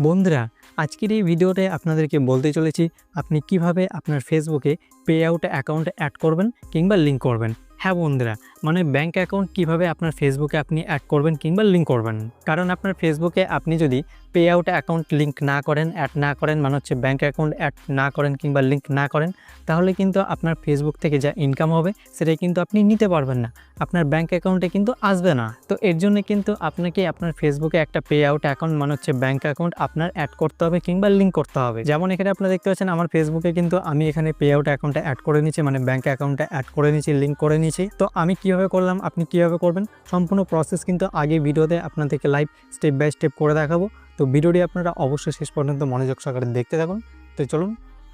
বন্ধুরা আজকের এই ভিডিওতে আপনাদেরকে বলতে চলেছি, আপনি কীভাবে আপনার ফেসবুকে পে আউট অ্যাকাউন্ট অ্যাড করবেন কিংবা লিঙ্ক করবেন। হ্যাঁ বন্ধুরা মানে ব্যাঙ্ক অ্যাকাউন্ট কীভাবে আপনার ফেসবুকে আপনি অ্যাড করবেন কিংবা লিঙ্ক করবেন? কারণ আপনার ফেসবুকে আপনি যদি পে আউট অ্যাকাউন্ট লিঙ্ক না করেন অ্যাড না করেন মানে হচ্ছে ব্যাঙ্ক অ্যাকাউন্ট অ্যাড না করেন কিংবা লিঙ্ক না করেন, তাহলে কিন্তু আপনার ফেসবুক থেকে যা ইনকাম হবে সেটা কিন্তু আপনি নিতে পারবেন না। আপনার ব্যাঙ্ক অ্যাকাউন্টে কিন্তু আসবে না। তো এর জন্য কিন্তু আপনাকে আপনার ফেসবুকে একটা পে আউট অ্যাকাউন্ট মানে হচ্ছে ব্যাঙ্ক অ্যাকাউন্ট আপনার অ্যাড করতে হবে কিংবা লিঙ্ক করতে হবে। যেমন এখানে আপনারা দেখতে পাচ্ছেন, আমার ফেসবুকে কিন্তু আমি এখানে পে আউট অ্যাকাউন্টে অ্যাড করে নিয়েছি মানে ব্যাঙ্ক অ্যাকাউন্টে অ্যাড করে নিয়েছি লিঙ্ক করে নিয়েছি। তো আমি কীভাবে করলাম, আপনি কীভাবে করবেন, সম্পূর্ণ প্রসেস কিন্তু আগে ভিডিওতে আপনাদেরকে লাইভ স্টেপ বাই স্টেপ করে দেখাবো। তো ভিডিওটি আপনারা অবশ্যই শেষ পর্যন্ত মনোযোগ সহকারে দেখতে থাকুন। তো চলুন,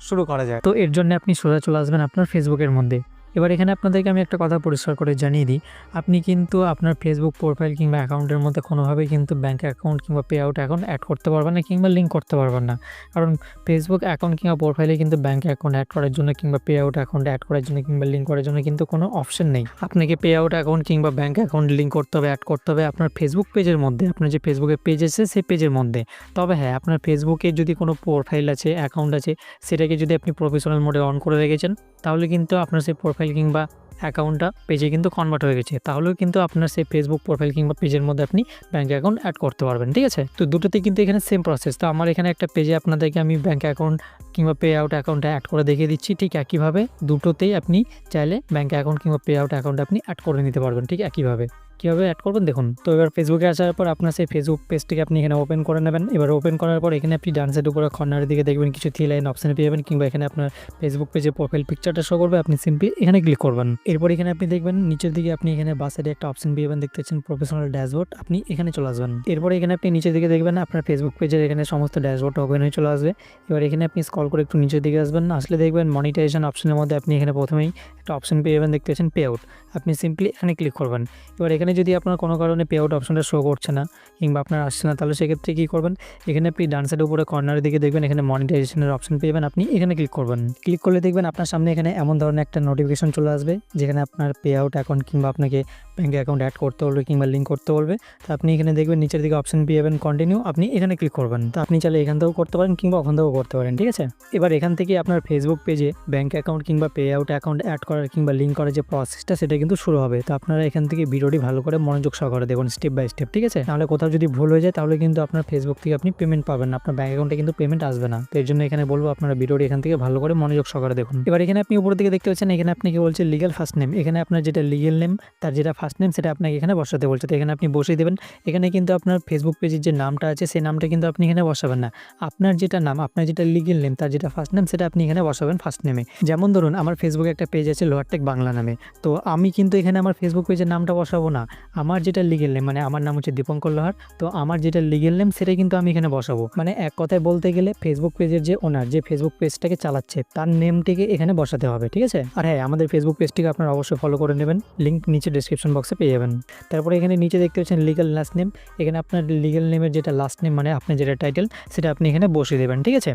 শুরু করা যায় তো এর জন্য আপনি সোজা চলে আসবেন আপনার ফেসবুকের মধ্যে। এবার এখানে আপনাদেরকে আমি একটা কথা পরিষ্কার করে জানিয়ে দিই। আপনি কিন্তু আপনার ফেসবুক প্রোফাইল কিংবা অ্যাকাউন্টের মধ্যে কোনোভাবেই কিন্তু ব্যাঙ্ক অ্যাকাউন্ট কিংবা পে আউট অ্যাকাউন্ট অ্যাড করতে পারবেন না কিংবা লিঙ্ক করতে পারবেন না। কারণ ফেসবুক অ্যাকাউন্ট কিংবা প্রোফাইলে কিন্তু ব্যাঙ্ক অ্যাকাউন্ট অ্যাড করার জন্য কিংবা পে আউট অ্যাকাউন্ট অ্যাড করার জন্য কিংবা লিঙ্ক করার জন্য কিন্তু কোনো অপশন নেই। আপনাকে পে আউট অ্যাকাউন্ট কিংবা ব্যাঙ্ক অ্যাকাউন্ট লিঙ্ক করতে হবে অ্যাড করতে হবে আপনার ফেসবুক পেজের মধ্যে। আপনার যে ফেসবুকে পেজ আছে, সেই পেজের মধ্যে। তবে হ্যাঁ আপনার ফেসবুকে যদি কোনো প্রোফাইল আছে অ্যাকাউন্ট আছে, সেটাকে যদি আপনি প্রফেশনাল মোডে অন করে রেখেছেন, তাহলে কিন্তু আপনার সেই প্রোফাইল কিংবা অ্যাকাউন্টটা পেজে কিন্তু কনভার্ট হয়ে গেছে। তাহলেও কিন্তু আপনার সেই ফেসবুক প্রোফাইল কিংবা পেজের মধ্যে আপনি ব্যাঙ্ক অ্যাকাউন্ট অ্যাড করতে পারবেন, ঠিক আছে? তো দুটোতে কিন্তু এখানে সেম প্রসেস তো আমার এখানে একটা পেজে আপনাদেরকে আমি ব্যাঙ্ক অ্যাকাউন্ট কিংবা পে আউট অ্যাকাউন্টে অ্যাড করে দেখিয়ে দিচ্ছি। ঠিক একইভাবে দুটোতেই আপনি চাইলে ব্যাঙ্ক অ্যাকাউন্ট কিংবা পে আউট অ্যাকাউন্ট আপনি অ্যাড করে নিতে পারবেন, ঠিক একইভাবে। কীভাবে অ্যাড করবেন? দেখুন, তো এবার ফেসবুকে আসার পর আপনার সেই ফেসবুক পেজটিকে আপনি এখানে ওপেন করে নেবেন। এবার ওপেন করার পর এখানে আপনি ডান সাইড উপরে কর্নারের দিকে দেখবেন কিছু থ্রি লাইন অপশানে পেয়ে যাবেন কিংবা এখানে আপনার ফেসবুক পেজে প্রোফাইল পিকচারটা শো করবে। আপনি সিম্পলি এখানে ক্লিক করবেন। এরপর এখানে আপনি দেখবেন নিচের দিকে আপনি এখানে বাস সাইডে একটা অপশন পেয়ে যাবেন। দেখতে পাচ্ছেন প্রফেশনাল ড্যাশবোর্ড আপনি এখানে চলে আসবেন। এরপর এখানে আপনি নিচের দিকে দেখবেন আপনার ফেসবুক পেজের এখানে সমস্ত ড্যাশবোর্ড ওপেন হয়ে চলে আসবে। এবার এখানে আপনি স্কল করে একটু নিচের দিকে আসবেন। আসলে দেখবেন মনিটাইজেশন অপশনের মধ্যে আপনি এখানে প্রথমেই একটা অপশন পেয়ে যাবেন। দেখতে পাচ্ছেন পে আউট আপনি সিম্পলি এখানে ক্লিক করবেন। এবার এখানে যদি আপনার কোনো কারণে পে আউট অপশনটা শো করছে না কিংবা আপনার আসছে না, তাহলে সেক্ষেত্রে কী করবেন? এখানে আপনি ডান সাইডের উপরে কর্নারের দিকে দেখবেন, এখানে মনিটাইজেশনের অপশন পেয়ে যাবেন। আপনি এখানে ক্লিক করবেন। ক্লিক করলে দেখবেন আপনার সামনে এখানে এমন ধরনের একটা নোটিফিকেশন চলে আসবে, যেখানে আপনার পে আউট অ্যাকাউন্ট কিংবা আপনাকে ব্যাঙ্ক অ্যাকাউন্ট অ্যাড করতে বলবে কিংবা লিঙ্ক করতে বলবে। তো আপনি এখানে দেখবেন নিচের দিকে অপশন পেয়ে যাবেন কন্টিনিউ আপনি এখানে ক্লিক করবেন। তো আপনি চাইলে এখান থেকেও করতে পারেন কিংবা ওখান থেকেও করতে পারেন, ঠিক আছে? এবার এখান থেকে আপনার ফেসবুক পেজে ব্যাঙ্ক অ্যাকাউন্ট কিংবা পে আউট অ্যাকাউন্ট অ্যাড করার কিংবা লিঙ্ক করার যে প্রসেসটা সেটা কিন্তু শুরু হবে। তো আপনারা এখান থেকে ভিডিওটি ভালো করে মনোযোগ সহকারে দেখুন স্টেপ বাই স্টেপ ঠিক আছে? নাহলে কোথাও যদি ভুল হয়ে যায়, তাহলে কিন্তু আপনার ফেসবুক থেকে আপনি পেমেন্ট পাবেন না। আপনার ব্যাঙ্ক অ্যাকাউন্টে কিন্তু পেমেন্ট আসবে না। তো এর জন্য এখানে বলব, আপনারা ভিডিওটি এখান থেকে ভালো করে মনোযোগ সহকারে দেখুন। এবার এখানে আপনি উপর দিকে দেখতে পাচ্ছেন, এখানে আপনি আপনাকে বলছে লিগাল ফার্স্ট নেম এখানে আপনার যেটা লিগেল নেম তার যেটা ফার্স্ট নেম সেটা আপনাকে এখানে বসাতে বলছে। তো এখানে আপনি বসিয়ে দেবেন। এখানে কিন্তু আপনার ফেসবুক পেজের যে নামটা আছে, সেই নামটা কিন্তু আপনি এখানে বসাবেন না। আপনার যেটা নাম, আপনার যেটা লিগেল নেম তার যেটা ফার্স্ট নেম সেটা আপনি এখানে বসাবেন ফার্স্ট নেমে যেমন ধরুন, আমার ফেসবুকে একটা পেজ আছে লোহারটেক বাংলা নামে। তো আমি কিন্তু এখানে আমার ফেসবুক পেজের নামটা বসাবো না। আমার যেটা লিগেল নেম মানে আমার নাম হচ্ছে দীপঙ্কর লোহার, তো আমার যেটা লিগেল নেম সেটা কিন্তু আমি এখানে বসাবো। মানে এক কথায় বলতে গেলে ফেসবুক পেজের যে ওনার যে ফেসবুক পেজটাকে চালাচ্ছে, তার নেমটিকে এখানে বসাতে হবে, ঠিক আছে? আর হ্যাঁ আমাদের ফেসবুক পেজটিকে আপনারা অবশ্যই ফলো করে নেবেন লিঙ্ক নিচে ডিসক্রিপশন বক্সে পেয়ে যাবেন। তারপরে এখানে নিচে দেখতে পাচ্ছেন লিগাল লাস্ট নেম এখানে আপনার লিগাল নেমের যেটা লাস্ট নেম মানে আপনার যেটা টাইটেল সেটা আপনি এখানে বসিয়ে দেবেন, ঠিক আছে?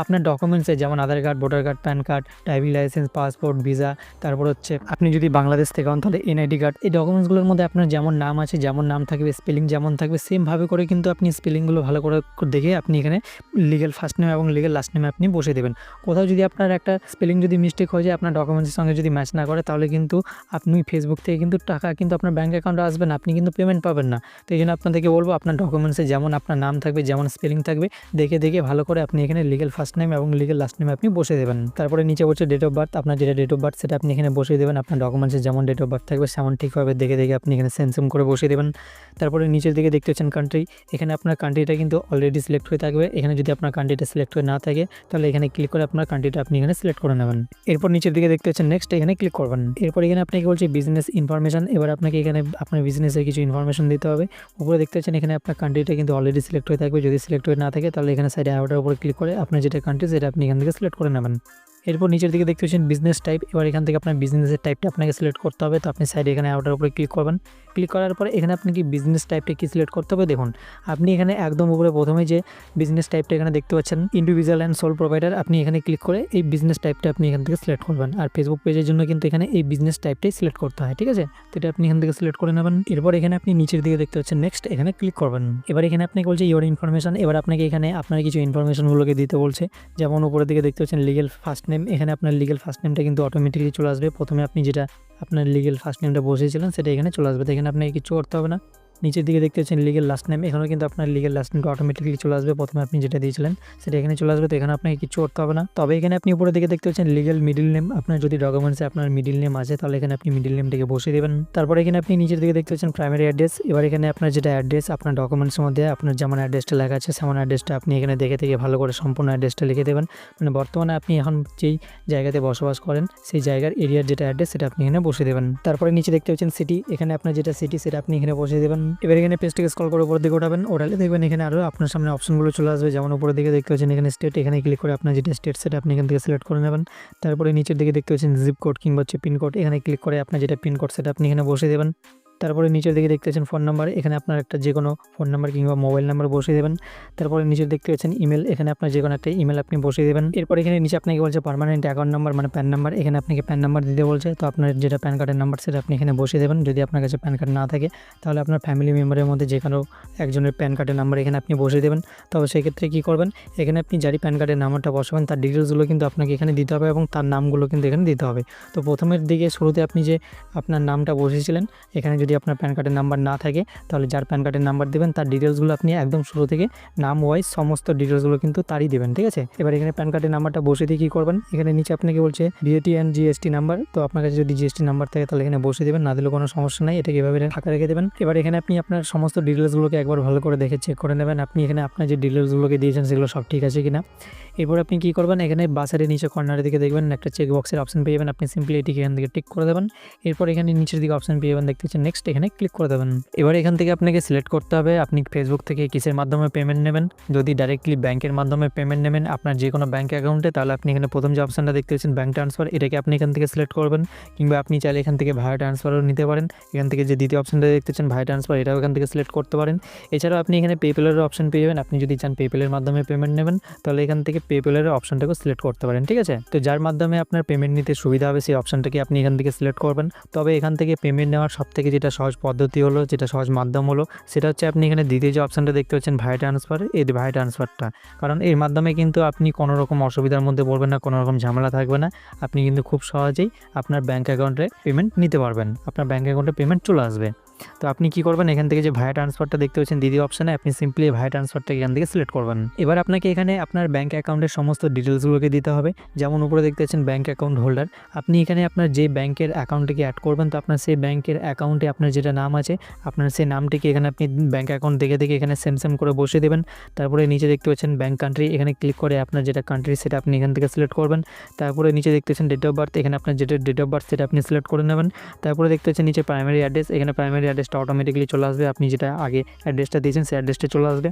আপনার ডকুমেন্টসে যেমন Aadhaar card voter card PAN card driving licence passport visa তারপর হচ্ছে আপনি যদি বাংলাদেশ থেকে হন, তাহলে এনআইডি কার্ড এই ডকুমেন্টসগুলোর মধ্যে আপনার যেমন নাম আছে, যেমন নাম থাকবে স্পেলিং যেমন থাকবে সেমভাবে করে কিন্তু আপনি স্পেলিংগুলো ভালো করে দেখে আপনি এখানে লিগেল ফার্স্ট নেম এবং লিগেল লাস্ট নেমে আপনি বসে দেবেন। কোথাও যদি আপনার একটা স্পেলিং যদি মিস্টেক হয়ে যায়, আপনার ডকুমেন্টসের সঙ্গে যদি ম্যাচ না করে, তাহলে কিন্তু আপনি ফেসবুক থেকে কিন্তু টাকা কিন্তু আপনার ব্যাঙ্ক অ্যাকাউন্টে আসবে না, আপনি কিন্তু পেমেন্ট পাবেন না। তো এই জন্য আপনাদেরকে বলব, আপনার ডকুমেন্টসে যেমন আপনার নাম থাকবে, যেমন স্পেলিং থাকবে, দেখে দেখে ভালো করে আপনি এখানে লিগেল ফার্স্ট নেম এবং লিগেল লাস্ট নেমে আপনি বসে দেবেন। তারপরে নিচে বলছে ডেট অফ বার্থ আপনার যেটা ডেট অফ বার্থ সেটা আপনি এখানে বসিয়ে দেবেন, আপনার ডকুমেন্টসে যেমন ডেট অফ বার্থ থাকবে, সেমন ঠিকভাবে দেখে দেখে আপনি এখানে সেন্সেম করে বসিয়ে দেবেন। তারপরে নিচের দিকে দেখতে পাচ্ছেন কান্ট্রি এখানে আপনার কান্ট্রিটা কিন্তু অলরেডি সিলেক্ট হয়ে থাকবে। এখানে যদি আপনার কান্ট্রিটা সিলেক্ট হয়ে না থাকে, তাহলে এখানে ক্লিক করে আপনার কান্ট্রিটা আপনি এখানে সিলেক্ট করে নেবেন। এরপর নিচের দিকে দেখতে পাচ্ছেন নেক্সট এখানে ক্লিক করবেন। এরপর এখানে আপনাকে বলছে বিজনেস ইনফরমেশন এবার আপনাকে এখানে আপনার বিজনেসের কিছু ইনফরমেশন দিতে হবে। উপরে দেখতে পাচ্ছেন এখানে আপনার কান্ট্রিটা কিন্তু অলরেডি সিলেক্ট হয়ে থাকবে। যদি সিলেক্ট হয়ে না থাকে, তাহলে এখানে সাইডে আউটার উপরে ক্লিক করে আপনার যেটা কান্ট্রি সেটা আপনি এখান থেকে সিলেক্ট করে নেবেন। এরপর নিচের দিকে দেখতে পাচ্ছেন বিজনেস টাইপ এবার এখান থেকে আপনার বিজনেসের টাইপটা আপনাকে সিলেক্ট করতে হবে। তো আপনি সাইডে এখানে আউটার উপরে ক্লিক করবেন। ক্লিক করার পরে এখানে আপনি কি বিজনেস টাইপটা কি সিলেক্ট করতে হবে? দেখুন, আপনি এখানে একদম উপরে প্রথমে যে বিজনেস টাইপটা এখানে দেখতে পাচ্ছেন ইন্ডিভিজুয়াল অ্যান্ড সোল প্রোভাইডার আপনি এখানে ক্লিক করে এই বিজনেস টাইপটা আপনি এখান থেকে সিলেক্ট করবেন। আর ফেসবুক পেজের জন্য কিন্তু এখানে এই বিজনেস টাইপটাই সিলেক্ট করতে হয়, ঠিক আছে? তো এটা আপনি এখান থেকে সিলেক্ট করে নেবেন। এরপর এখানে আপনি নিচের দিকে দেখতে পাচ্ছেন নেক্সট এখানে ক্লিক করবেন। এবার এখানে আপনাকে বলছে ইওর ইনফরমেশন এবার আপনাকে এখানে আপনার কিছু ইনফরমেশনগুলোকে দিতে বলছে। যেমন উপরের দিকে দেখতে পাচ্ছেন লিগেল ফার্স্ট নেম এখানে আপনার লিগেল ফার্স্ট নেমটা কিন্তু অটোমেটিকলি চলে আসবে। প্রথমে আপনি যেটা আপনার লিগেল ফার্স্ট নেমটা বসেছিলেন সেটা এখানে চলে আসবে। তো এখানে আপনাকে কিছু করতে হবে না। নিচের দিকে দেখতে পাচ্ছেন লিগেল লাস্ট নেম এখানেও কিন্তু আপনার লিগেল লাস্ট নেমটা অটোমেটিকলি চলে আসবে। প্রথমে আপনি যেটা দিয়েছিলেন, সেটা এখানে চলে আসবে। তো এখানে আপনাকে কিছু করতে হবে না। তবে এখানে আপনি উপরের দিকে দেখতে পাচ্ছেন লিগেল মিডিল নেম আপনার যদি ডকুমেন্টসে আপনার মিডিল নেম আছে, তাহলে এখানে আপনি মিডিল নেমটাকে বসিয়ে দেবেন। তারপরে এখানে আপনি নিচের দিকে দেখতে পাচ্ছেন প্রাইমারি অ্যাড্রেস এবার এখানে আপনার যেটা অ্যাড্রেস আপনার ডকুমেন্টসের মধ্যে আপনার যেমন অ্যাড্রেসটা লেখা আছে, সেমন অ্যাড্রেসটা আপনি এখানে দেখে থেকে ভালো করে সম্পূর্ণ অ্যাড্রেসটা লিখে দেবেন। মানে বর্তমানে আপনি এখন যেই জায়গাতে বসবাস করেন, সেই জায়গার এরিয়ার যেটা অ্যাড্রেস সেটা আপনি এখানে বসিয়ে দেবেন। তারপরে নিচে দেখতে পাচ্ছেন সিটি এখানে আপনার যেটা সিটি সেটা আপনি এখানে বসিয়ে দেবেন। এবার এখানে পেজটাকে স্কল করে উপর দিকে উঠাবেন ওঠালে দেখবেন এখানে আরও আপনার সামনে অপশনগুলো চলে আসবে। যেমন উপরের দিকে দেখতে পাচ্ছেন এখানে স্টেট এখানে ক্লিক করে আপনার যেটা স্টেট সেটা আপনি এখান থেকে সিলেক্ট করে নেবেন। তারপরে নিচের দিকে দেখতে পাচ্ছেন জিপ কোড কিংবা হচ্ছে পিনকোড এখানে ক্লিক করে আপনার যেটা পিনকোড সেটা আপনি এখানে বসে দেবেন। তারপরে নিচের দিকে দেখতে পাচ্ছেন ফোন নাম্বার এখানে আপনার একটা যে কোনো ফোন নাম্বার কিংবা মোবাইল নাম্বার বসিয়ে দেবেন। তারপরে নিচে দেখতে পাচ্ছেন ইমেল এখানে আপনার যে কোনো একটা ইমেল আপনি বসিয়ে দেবেন। এরপর এখানে নিচে আপনাকে বলছে পার্মানেন্ট অ্যাকাউন্ট নাম্বার মানে প্যান নাম্বার এখানে আপনাকে প্যান নাম্বার দিতে বলছে। তো আপনার যেটা প্যান কার্ডের নাম্বার সেটা আপনি এখানে বসিয়ে দেবেন। যদি আপনার কাছে প্যান কার্ড না থাকে, তাহলে আপনার ফ্যামিলি মেম্বারের মধ্যে যে কোনো একজনের প্যান কার্ডের নাম্বার এখানে আপনি বসিয়ে দেবেন। তবে সেক্ষেত্রে কী করবেন, এখানে আপনি যারই প্যান কার্ডের নাম্বারটা বসাবেন, তার ডিটেলসগুলো কিন্তু আপনাকে এখানে দিতে হবে এবং তার নামগুলো কিন্তু এখানে দিতে হবে। তো প্রথমের দিকে শুরুতে আপনি যে আপনার নামটা বসিয়েছিলেন, এখানে যদি আপনার প্যান কার্ডের নাম্বার না থাকে, তাহলে যার প্যান কার্ডের নাম্বার দেবেন, তার ডিটেলসগুলো আপনি একদম শুরু থেকে নাম ওয়াইজ সমস্ত ডিটেলসগুলো কিন্তু তারই দেবেন, ঠিক আছে? এবার এখানে প্যান কার্ডের নাম্বারটা বসে দিয়ে কী করবেন? এখানে নিচে আপনাকে বলছে বিএটি অ্যান্ড জিএসটি নাম্বার তো আপনার কাছে যদি জিএসটি নাম্বার থাকে, তাহলে এখানে বসে দেবেন, না দিলেও কোনো সমস্যা নাই, এটাকে এভাবে ফাঁকা রেখে দেবেন। এবার এখানে আপনি আপনার সমস্ত ডিটেলসগুলোকে একবার ভালো করে দেখে চেক করে নেবেন, আপনি এখানে আপনার যে ডিটেলসগুলোকে দিয়েছেন, সেগুলো সব ঠিক আছে কিনা? এরপর আপনি কী করবেন? এখানে বাসারের নিচে কর্নারের দিকে দেখবেন একটা চেক বক্সের অপশন পেয়ে যাবেন। আপনি সিম্পলি এটিকে এখান থেকে টিক করে দেবেন। এরপর এখানে নিচের দিকে অপশন পেয়ে যাবেন। দেখতে পাচ্ছেন নেক্সট এখানে ক্লিক করে দেবেন। এবার এখান থেকে আপনাকে সিলেক্ট করতে হবে। আপনি ফেসবুক থেকে কিসের মাধ্যমে পেমেন্ট নেবেন? যদি ডাইরেক্টলি ব্যাংকের মাধ্যমে পেমেন্ট নেবেন আপনার যে কোনো ব্যাঙ্ক অ্যাকাউন্টে তাহলে আপনি এখানে প্রথম যে অপশনটা দেখতে পাচ্ছেন ব্যাঙ্ক ট্রান্সফার এটাকে আপনি এখান থেকে সিলেক্ট করবেন। কিংবা আপনি চাইলে এখান থেকে ভায়া ট্রান্সফারও নিতে পারেন। এখান থেকে যে দ্বিতীয় অপশনটা দেখতেছেন ভায়া ট্রান্সফার এটাও এখান থেকে সিলেক্ট করতে পারেন। এছাড়াও আপনি এখানে পেপেলের অপশন পেয়ে যাবেন। আপনি যদি চান পেপেলের মাধ্যমে পেমেন্ট নেবেন, তাহলে এখান থেকে পেপেলের অপশনটাকেও সিলেক্ট করতে পারেন, ঠিক আছে? তো যার মাধ্যমে আপনার পেমেন্ট নিতে সুবিধা হবে, সেই অপশনটাকে আপনি এখান থেকে সিলেক্ট করবেন। তবে এখান থেকে পেমেন্ট নেওয়ার সব থেকে যেটা সহজ পদ্ধতি হলো, যেটা সহজ মাধ্যম হলো, সেটা হচ্ছে আপনি এখানে দ্বিতীয় যে অপশনটা দেখতে পাচ্ছেন ভাই ট্রান্সফার এই ভাই ট্রান্সফারটা কারণ এর মাধ্যমে কিন্তু আপনি কোনো রকম অসুবিধার মধ্যে পড়বেন না, কোনো রকম ঝামেলা থাকবে না। আপনি কিন্তু খুব সহজেই আপনার ব্যাঙ্ক অ্যাকাউন্টে পেমেন্ট নিতে পারবেন। আপনার ব্যাঙ্ক অ্যাকাউন্টে পেমেন্ট চলে আসবে। তো আপনি কি করবেন? এখান থেকে যে ভায়া ট্রান্সফারটা দেখতে পাচ্ছেন দ্বিতীয় অপশানে আপনি সিম্পলি ভায়া ট্রান্সফারটা এখান থেকে সিলেক্ট করবেন। এবার আপনাকে এখানে আপনার ব্যাঙ্ক অ্যাকাউন্টের সমস্ত ডিটেলসগুলোকে দিতে হবে। যেমন উপরে দেখতে পাচ্ছেন ব্যাঙ্ক অ্যাকাউন্ট হোল্ডার আপনি এখানে আপনার যে ব্যাংকের অ্যাকাউন্টটিকে অ্যাড করবেন, তো আপনার সেই ব্যাংকের অ্যাকাউন্টে আপনার যেটা নাম আছে, আপনার সেই নামটিকে এখানে আপনি ব্যাঙ্ক অ্যাকাউন্ট দেখে দেখে এখানে সেম সেম করে বসিয়ে দেবেন। তারপরে নিচে দেখতে পাচ্ছেন ব্যাঙ্ক কান্ট্রি এখানে ক্লিক করে আপনার যেটা কান্ট্রি সেটা আপনি এখান থেকে সিলেক্ট করবেন। তারপরে নিচে দেখতে পাচ্ছেন ডেট অফ বার্থ এখানে আপনার যেটা ডেট অফ বার্থ সেটা আপনি সিলেক্ট করে নেবেন। তারপরে দেখতে পাচ্ছেন নিচে প্রাইমারি অ্যাড্রেস এখানে প্রাইমারি অ্যাড্রেসটা অটোমেটিকলি চলে আসবে। আপনি যেটা আগে অ্যাড্রেসটা দিয়েছেন, সেই অ্যাড্রেসটা চলে আসবে।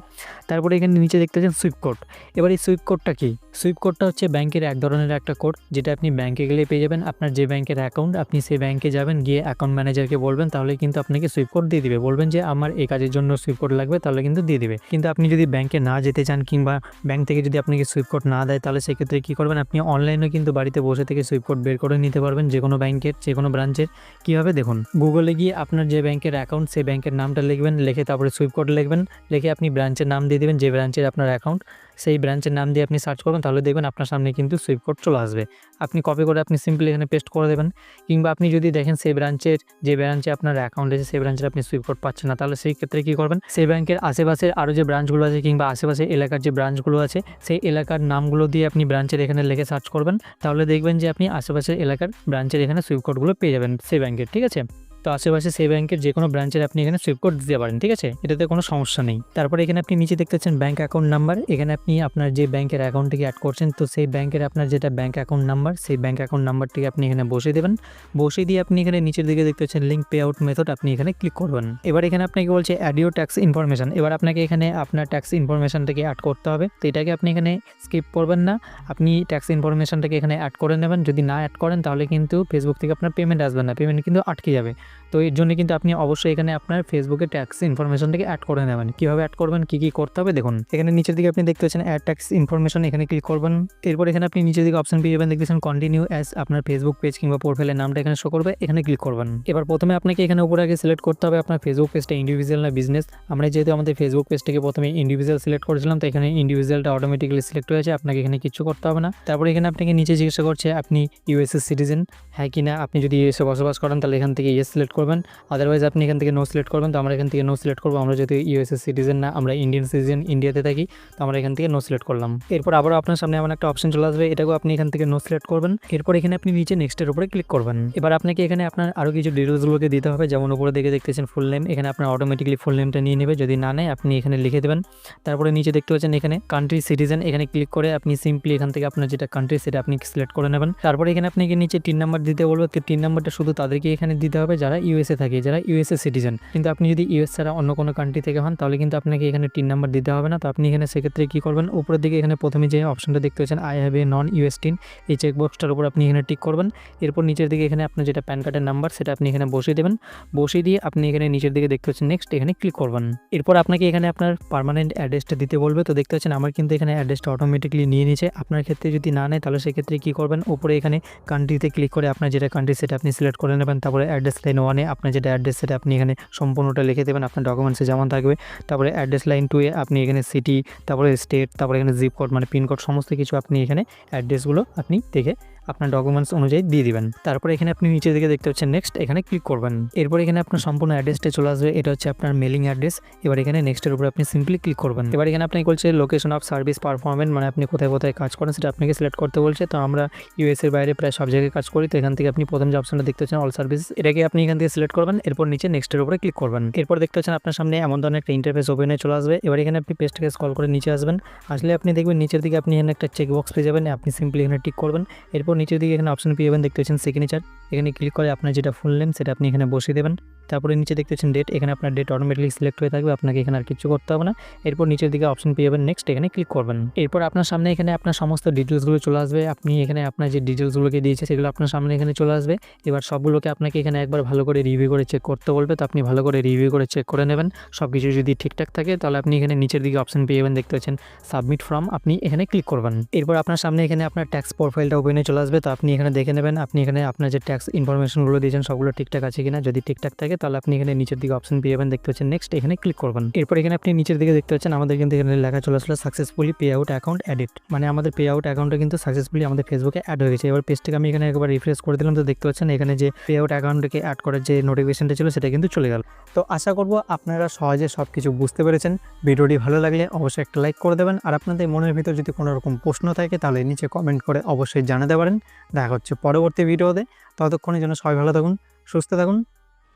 তারপরে এখানে নিচে দেখতে পাচ্ছেন সুইপ কোড এবার এই সুইপ কোডটা কী? সুইপ কোডটা হচ্ছে ব্যাংকের এক ধরনের একটা কোড যেটা আপনি ব্যাংকে গেলে পেয়ে যাবেন। আপনার যে ব্যাংকের অ্যাকাউন্ট আপনি সেই ব্যাংকে যাবেন, গিয়ে অ্যাকাউন্ট ম্যানেজারকে বলবেন, তাহলে কিন্তু আপনাকে সুইপ কোড দিয়ে দিবে। বলবেন যে, আমার এই কাজের জন্য সুইপ কোড লাগবে, তাহলে কিন্তু দিয়ে দিবে। কিন্তু আপনি যদি ব্যাংকে না যেতে চান কিংবা ব্যাংক থেকে যদি আপনাকে সুইপ কোড না দেয়, তাহলে সেক্ষেত্রে কী করবেন? আপনি অনলাইনেও কিন্তু বাড়িতে বসে থেকে সুইপ কোড বের করে নিতে পারবেন যে কোনো ব্যাংকের যে কোনো ব্রাঞ্চের কীভাবে? দেখুন গুগলে গিয়ে আপনার যে ব্যাংকের অ্যাকাউন্ট সেই ব্যাংকের নামটা লিখবেন, লিখে তারপরে সুইপ কোড লিখবেন, লিখে আপনি ব্রাঞ্চের নাম দিয়ে দেবেন, যে ব্রাঞ্চের আপনার অ্যাকাউন্ট সেই ব্রাঞ্চের নাম দিয়ে আপনি সার্চ করবেন, তাহলে দেখবেন আপনার সামনে কিন্তু সুইপ কোড চলে আসবে। আপনি কপি করে আপনি সিম্পলি এখানে পেস্ট করে দেবেন, কিংবা আপনি যদি দেখেন সেই ব্রাঞ্চের যে ব্রাঞ্চে আপনার অ্যাকাউন্ট আছে, সেই ব্রাঞ্চের আপনি সুইপ কোড পাচ্ছেন না, তাহলে সেই ক্ষেত্রে কী করবেন, সেই ব্যাংকের আশেপাশের আরও যে ব্রাঞ্চগুলো আছে, কিংবা আশেপাশে এলাকার যে ব্রাঞ্চগুলো আছে, সেই এলাকার নামগুলো দিয়ে আপনি ব্রাঞ্চের এখানে লিখে সার্চ করবেন, তাহলে দেখবেন যে আপনি আশেপাশের এলাকার ব্রাঞ্চের এখানে সুইপ কোডগুলো পেয়ে যাবেন, সেই ব্যাংকের ঠিক আছে? তো আশেপাশে সেই ব্যাংকের যে কোনো ব্রাঞ্চের আপনি এখানে সুইপ কোড দিতে পারেন, ঠিক আছে? এটাতে কোনো সমস্যা নেই। তারপরে এখানে আপনি নিচে দেখতে পাচ্ছেন ব্যাংক অ্যাকাউন্ট নাম্বার এখানে আপনি আপনার যে ব্যাংকের অ্যাকাউন্টটিকে অ্যাড করছেন, তো সেই ব্যাংকের আপনার যেটা ব্যাংক অ্যাকাউন্ট নাম্বার সেই ব্যাংক অ্যাকাউন্ট নাম্বারটিকে আপনি এখানে বসিয়ে দেবেন। বসিয়ে দিয়ে আপনি এখানে নিচের দিকে দেখতে পাচ্ছেন লিঙ্ক পে আউট মেথড আপনি এখানে ক্লিক করবেন। এবার এখানে আপনাকে বলছে অ্যাডিও ট্যাক্স ইনফরমেশন এবার আপনাকে এখানে আপনার ট্যাক্স ইনফরমেশনটাকে অ্যাড করতে হবে। তো এটাকে আপনি এখানে স্কিপ করবেন না। আপনি ট্যাক্স ইনফরমেশনটাকে এখানে অ্যাড করে নেবেন। যদি না অ্যাড করেন, তাহলে কিন্তু ফেসবুক থেকে আপনার পেমেন্ট আসবে না। পেমেন্ট কিন্তু আটকে যাবে। তো এর জন্য কিন্তু আপনি অবশ্যই এখানে আপনার ফেসবুকে ট্যাক্স ইনফরমেশনটাকে অ্যাড করে নেবেন। কীভাবে অ্যাড করবেন, কী কী করতে হবে, দেখুন। এখানে নিচের দিকে আপনি দেখতে পাচ্ছেন অ্যাড ট্যাক্স ইনফরমেশন এখানে ক্লিক করবেন। এরপর এখানে আপনি নিচের দিকে অপশন পেয়ে যাবেন দেখতেছেন কন্টিনিউ অ্যাস আপনার ফেসবুক পেজ কিংবা প্রোফাইলের নামটা এখানে শো করবে, এখানে ক্লিক করবেন। এবার প্রথমে আপনাকে এখানে উপরে আগে সিলেক্ট করতে হবে আপনার ফেসবুক পেজটা ইন্ডিভিজুয়াল না বিজনেস আমরা যেহেতু আমাদের ফেসবুক পেজটাকে প্রথমে ইন্ডিভিজুয়াল সিলেক্ট করেছিলাম, তো এখানে ইন্ডিভিজুয়ালটা অটোমেটিক্যালি সিলেক্ট হয়েছে আপনাকে এখানে কিছু করতে হবে না। তারপরে এখানে আপনাকে নিচে জিজ্ঞাসা করছে, আপনি ইউএসএস সিটিজেন হ্যাঁ কি না আপনি যদি ইউএসএ বসবাস করেন, তাহলে এখান থেকে ইয়েস সিলেক্ট করবেন। আদারওয়াইজ আপনি এখান থেকে নো সিলেক্ট করবেন, তো আমরা এখান থেকে নো সিলেক্ট করব। আমরা যেহেতু ইউএসএস সিটিজেন না, আমরা ইন্ডিয়ান সিটিজেন ইন্ডিয়াতে থাকি, তো আমরা এখান থেকে নো সিলেক্ট করলাম। এরপর আবারও আপনার সামনে এমন একটা অপশন চলে আসবে, এটাকেও আপনি এখান থেকে নো সিলেক্ট করবেন। এরপর এখানে আপনি নিচে নেক্সটের উপরে ক্লিক করবেন। এবার আপনাকে এখানে আপনার আরও কিছু ডিটেলসগুলোকে দিতে হবে, যেমন উপরে দিকে দেখতেছেন ফুল নেম এখানে আপনার অটোমেটিকলি ফুল নেমটা নিয়ে নেবে, যদি না নেয় আপনি এখানে লিখে দেবেন। তারপরে নিচে দেখতে পাচ্ছেন এখানে কান্ট্রি সিটিজেন এখানে ক্লিক করে আপনি সিম্পলি এখান থেকে আপনার যেটা কান্ট্রি সেটা আপনি সিলেক্ট করে নেবেন। তারপরে এখানে আপনাকে নিচে তিন নাম্বার দিতে বলব তিন নাম্বারটা শুধু তাদেরকে এখানে দিতে হবে যারা ইউএসএ থাকে, যারা ইউএসএ সিটিজেন কিন্তু আপনি যদি ইউএস ছাড়া অন্য কোনো কান্ট্রি থেকে হন, তাহলে কিন্তু আপনাকে এখানে তিন নাম্বার দিতে হবে না। তো আপনি এখানে সেক্ষেত্রে কী করবেন, উপরের দিকে এখানে প্রথমে যে অপশনটা দেখতে পাচ্ছেন I have a non US TIN এই চেকবক্সটার উপর আপনি এখানে টিক করবেন। এরপর নিচের দিকে এখানে আপনার যেটা প্যান কার্ডের নাম্বার সেটা আপনি এখানে বসিয়ে দেবেন। বসিয়ে দিয়ে আপনি এখানে নিচের দিকে দেখতে পাচ্ছেন নেক্সট এখানে ক্লিক করবেন। এরপর আপনাকে এখানে আপনার পার্মানেন্ট অ্যাড্রেসটা দিতে বলবে। তো দেখতে পাচ্ছেন, আমার কিন্তু এখানে অ্যাড্রেসটা অটোমেটিকলি নিয়ে নিয়েছে। আপনার ক্ষেত্রে যদি না নেয়, তাহলে সেক্ষেত্রে কী করবেন, উপরে এখানে কান্ট্রিতে ক্লিক করে আপনার যেটা কান্ট্রি সেটা আপনি সিলেক্ট করে নেবেন, তারপরে অ্যাড্রেস লাইন ওয়ানে আপনার যেটা অ্যাড্রেস সেটা আপনি এখানে সম্পূর্ণটা লিখে দেবেন, আপনার ডকুমেন্টসে যেমন থাকবে। তারপরে অ্যাড্রেস লাইন টুয়ে আপনি এখানে সিটি তারপরে স্টেট তারপরে এখানে জিপ কোড মানে পিনকোড সমস্ত কিছু আপনি এখানে অ্যাড্রেসগুলো আপনি দেখে আপনার ডকুমেন্টস অনুযায়ী দিয়ে দিবেন। তারপরে এখানে আপনি নিচের দিকে দেখতে পাচ্ছেন নেক্সট এখানে ক্লিক করবেন। এরপর এখানে আপনার সম্পূর্ণ অ্যাড্রেসটা চলে আসবে। এটা হচ্ছে আপনার মেলিং অ্যাড্রেস এবার এখানে নেক্সটের উপরে আপনি সিম্পলি ক্লিক করবেন। এবার এখানে আপনাকে বলছে লোকেশন অফ সার্ভিস পারফরমেন্স মানে আপনি কোথায় কোথায় কাজ করেন, সেটা আপনাকে সিলেক্ট করতে বলছে। তো আমরা ইউএস এর বাইরে প্রায় সব জায়গায় কাজ করি। তো এখান থেকে আপনি প্রথম যে অপশনটা দেখতে পাচ্ছেন অল সার্ভিস এটাকে আপনি এখান থেকে সিলেক্ট করবেন। এরপর নিচে নেক্সটের উপরে ক্লিক করবেন। এরপর দেখতে পাচ্ছেন আপনার সামনে এমন ধরনের একটা ইন্টারফেস ওপেনে চলে আসবে। এবার এখানে আপনি পেজটাকে স্কল করে নিচে আসবেন। আসলে আপনি দেখবেন নিচের দিকে আপনি এখানে একটা চেক বক্স পেয়ে যাবেন। আপনি সিম্পলি এখানে টিক করবেন। এরপর নিচের দিকে এখানে অপশন পেয়ে যাবেন। দেখতে পাচ্ছেন সিগনেচার এখানে ক্লিক করে আপনার যেটা ফুল নেম সেটা আপনি এখানে বসিয়ে দেবেন। তারপরে নিচে দেখতে পাচ্ছেন ডেট এখানে আপনার ডেট অটোমেটিকলি সিলেক্ট হয়ে থাকবে। আপনাকে এখানে আর কিছু করতে হবে না। এরপর নিচের দিকে অপশন পেয়ে যাবেন। নেক্সট এখানে ক্লিক করবেন। এরপর আপনার সামনে এখানে আপনার সমস্ত ডিটেলসগুলো চলে আসবে। আপনি এখানে আপনার যে ডিটেলসগুলোকে দিয়েছে সেগুলো আপনার সামনে এখানে চলে আসবে। এবার সবগুলোকে আপনাকে এখানে একবার ভালো করে রিভিউ করে চেক করতে বলবে। তো আপনি ভালো করে রিভিউ করে চেক করে নেবেন। সব কিছু যদি ঠিকঠাক থাকে, তাহলে আপনি এখানে নিচের দিকে অপশন পেয়ে যাবেন। দেখতে পাচ্ছেন সাবমিট ফর্ম আপনি এখানে ক্লিক করবেন। এরপর আপনার সামনে এখানে আপনার ট্যাক্স প্রোফাইলটা ওপেনে চলে আসবে, তো আপনি এখানে দেখে নেবেন। আপনি এখানে আপনার যে ট্যাক্স ইনফরমেশনগুলো দিয়েছেন, সবগুলো ঠিকঠাক আছে কিনা, যদি ঠিকঠাক থাকে, তাহলে আপনি এখানে নিচের দিকে অপশন পেয়ে যাবেন, দেখতে পাচ্ছেন নেক্সট এখানে ক্লিক করবেন। এরপর এখানে আপনি নিচের দিকে দেখতে পাচ্ছেন, আমাদের কিন্তু এখানে লেখা চলে আসলো successfully pay out account added মানে আমাদের পে আউট অ্যাকাউন্টটা কিন্তু সাকসেসফুলি আমাদের ফেসবুকে অ্যাড হয়ে গেছে। এবার পেজটাকে আমি এখানে একবার রিফ্রেশ করে দিলাম, তো দেখতে পাচ্ছেন এখানে যে পে আউট অ্যাকাউন্টকে অ্যাড করার যে নোটিফিকেশনটা ছিল, সেটা কিন্তু চলে গেল। তো আশা করব আপনারা সহজে সব কিছু বুঝতে পেরেছেন। ভিডিওটি ভালো লাগলে অবশ্যই একটা লাইক করে দেবেন। আর আপনাদের মনের ভিতর যদি কোনো রকম প্রশ্ন থাকে, তাহলে নিচে কমেন্ট করে অবশ্যই জানাতে পারেন। দেখা হচ্ছে পরবর্তী ভিডিওতে। ততক্ষণের জন্য সবাই ভালো থাকুন সুস্থ থাকুন।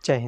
হিন্দ।